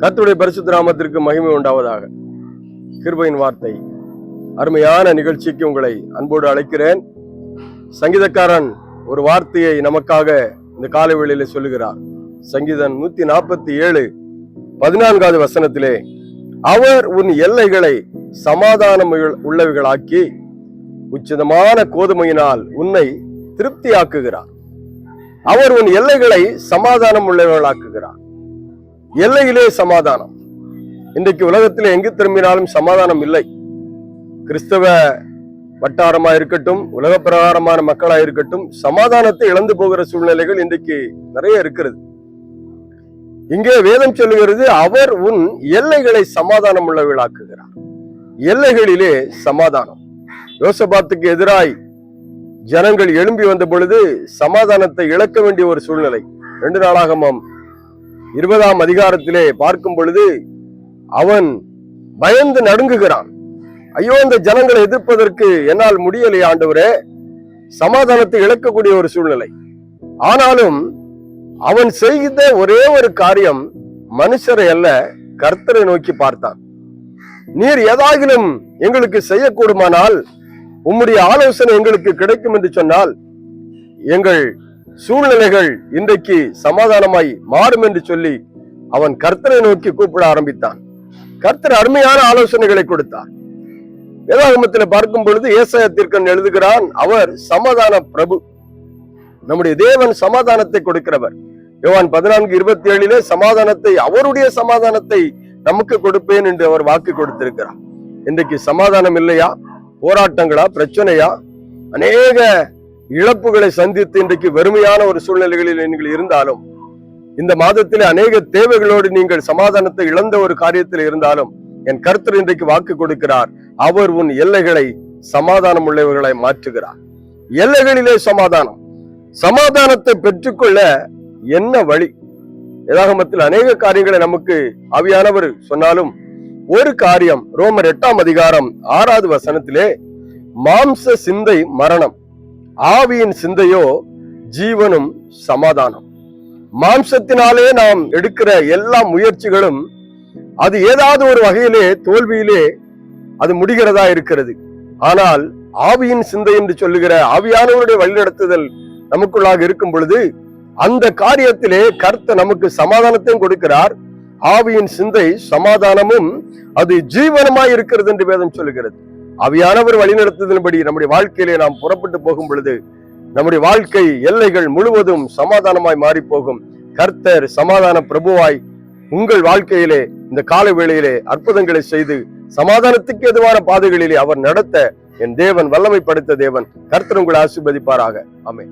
கத்துடைய பரிசுத்த நாமத்திற்கு மகிமை உண்டாவதாக. கிருபையின் வார்த்தை. அருமையான நிகழ்ச்சிக்கு உங்களை அன்போடு அழைக்கிறேன். சங்கீதக்காரன் ஒரு வார்த்தையை நமக்காக இந்த காலை வேளையில சொல்லுகிறார். சங்கீதம் நூத்தி நாற்பத்தி ஏழு பதினான்காவது வசனத்திலே அவர் உன் எல்லைகளை சமாதானம் உள்ளவைகளாக்கி உச்சிதமான கோதுமையினால் உன்னை திருப்தியாக்குகிறார். அவர் உன் எல்லைகளை சமாதானம் உள்ளவர்களாக்குகிறார் எல்லையிலே சமாதானம். இன்றைக்கு உலகத்தில் எங்கு திரும்பினாலும் சமாதானம் இல்லை. கிறிஸ்தவ வட்டாரமா இருக்கட்டும் உலக பிரகாரமான மக்களா இருக்கட்டும் சமாதானத்தை இழந்து போகிற சூழ்நிலைகள் இன்றைக்கு நிறைய இருக்கிறது. இங்கே வேதம் சொல்லுகிறது அவர் உன் எல்லைகளை சமாதானம் உள்ளவர்களாக்குகிறார் எல்லைகளிலே சமாதானம். யோசபாத்துக்கு எதிராய் ஜனங்கள் எழும்பி வந்த பொழுது சமாதானத்தை இழக்க வேண்டிய ஒரு சூழ்நிலை. ரெண்டு நாளாகமாம் இருபதாம் அதிகாரத்திலே பார்க்கும் பொழுது அவன் பயந்து நடுங்குகிறான். ஐயோ இந்த ஜனங்களை எதிர்ப்பதற்கு என்னால் முடியலையே ஆண்டவரே. சமாதானத்தை இழக்கக்கூடிய ஒரு சூழ்நிலை. ஆனாலும் அவன் செய்த ஒரே ஒரு காரியம் மனுஷரை அல்ல கர்த்தரை நோக்கி பார்த்தான். நீர் ஏதாகிலும் எங்களுக்கு செய்யக்கூடுமானால் உம்முடைய ஆலோசனை எங்களுக்கு கிடைக்கும் என்று சொன்னால் எங்கள் சூழ்நிலைகள் இன்றைக்கு சமாதானமாய் மாறும் என்று சொல்லி அவன் கர்த்தரை நோக்கி கூப்பிட ஆரம்பித்தான். கர்த்தர் அருமையான ஆலோசனைகளை கொடுத்தார். வேதாகமத்தில் பார்க்கும் பொழுது ஏசாயத்திற்கன் எழுதுகிறான் அவர் சமாதான பிரபு. நம்முடைய தேவன் சமாதானத்தை கொடுக்கிறவர். யோவான் பதினான்கு இருபத்தி ஏழிலே சமாதானத்தை அவருடைய சமாதானத்தை நமக்கு கொடுப்பேன் என்று அவர் வாக்கு கொடுத்திருக்கிறார். இன்றைக்கு சமாதானம் இல்லையா? போராட்டங்களா? பிரச்சனையா? அநேக இழப்புகளை சந்தித்து இன்றைக்கு வெறுமையான ஒரு சூழ்நிலைகளில் நீங்கள் இருந்தாலும் இந்த மாதத்திலே அநேக தேவைகளோடு நீங்கள் சமாதானத்தை இழந்த ஒரு காரியத்தில் இருந்தாலும் என் கருத்தர் இன்றைக்கு வாக்கு கொடுக்கிறார். அவர் உன் எல்லைகளை சமாதானம் உள்ளவர்களை மாற்றுகிறார். எல்லைகளிலே சமாதானம். சமாதானத்தை பெற்றுக்கொள்ள என்ன வழி? ஏதாகமத்தில் அநேக காரியங்களை நமக்கு அவியானவர் சொன்னாலும் ஒரு காரியம் ரோமர் எட்டாம் அதிகாரம் ஆறாவது வசனத்திலே மாம்ச சிந்தை மரணம். ஆவியின் சிந்தையோ ஜீவனும் சமாதானம். மாம்சத்தினாலே நாம் எடுக்கிற எல்லா முயற்சிகளும் அது ஏதாவது ஒரு வகையிலே தோல்வியிலே அது முடிகிறதா இருக்கிறது. ஆனால் ஆவியின் சிந்தை என்று சொல்லுகிற ஆவியானவருடைய வழிநடத்துதல் நமக்குள்ளாக இருக்கும் பொழுது அந்த காரியத்திலே கர்த்த நமக்கு சமாதானத்தையும் கொடுக்கிறார். ஆவியின் சிந்தை சமாதானமும் அது ஜீவனமாய் இருக்கிறது என்று வேதம் சொல்லுகிறது. அவையானவர் வழிநடத்துதலின்படி நம்முடைய வாழ்க்கையிலே நாம் புறப்பட்டு போகும் பொழுது நம்முடைய வாழ்க்கை எல்லைகள் முழுவதும் சமாதானமாய் மாறி போகும் கர்த்தர் சமாதான பிரபுவாய் உங்கள் வாழ்க்கையிலே இந்த கால வேளையிலே அற்புதங்களை செய்து சமாதானத்துக்கு எதுவான பாதைகளிலே அவர் நடத்த என் தேவன் வல்லமை படைத்த தேவன் கர்த்தர் உங்களை ஆசிர்வதிப்பாராக. ஆமென்.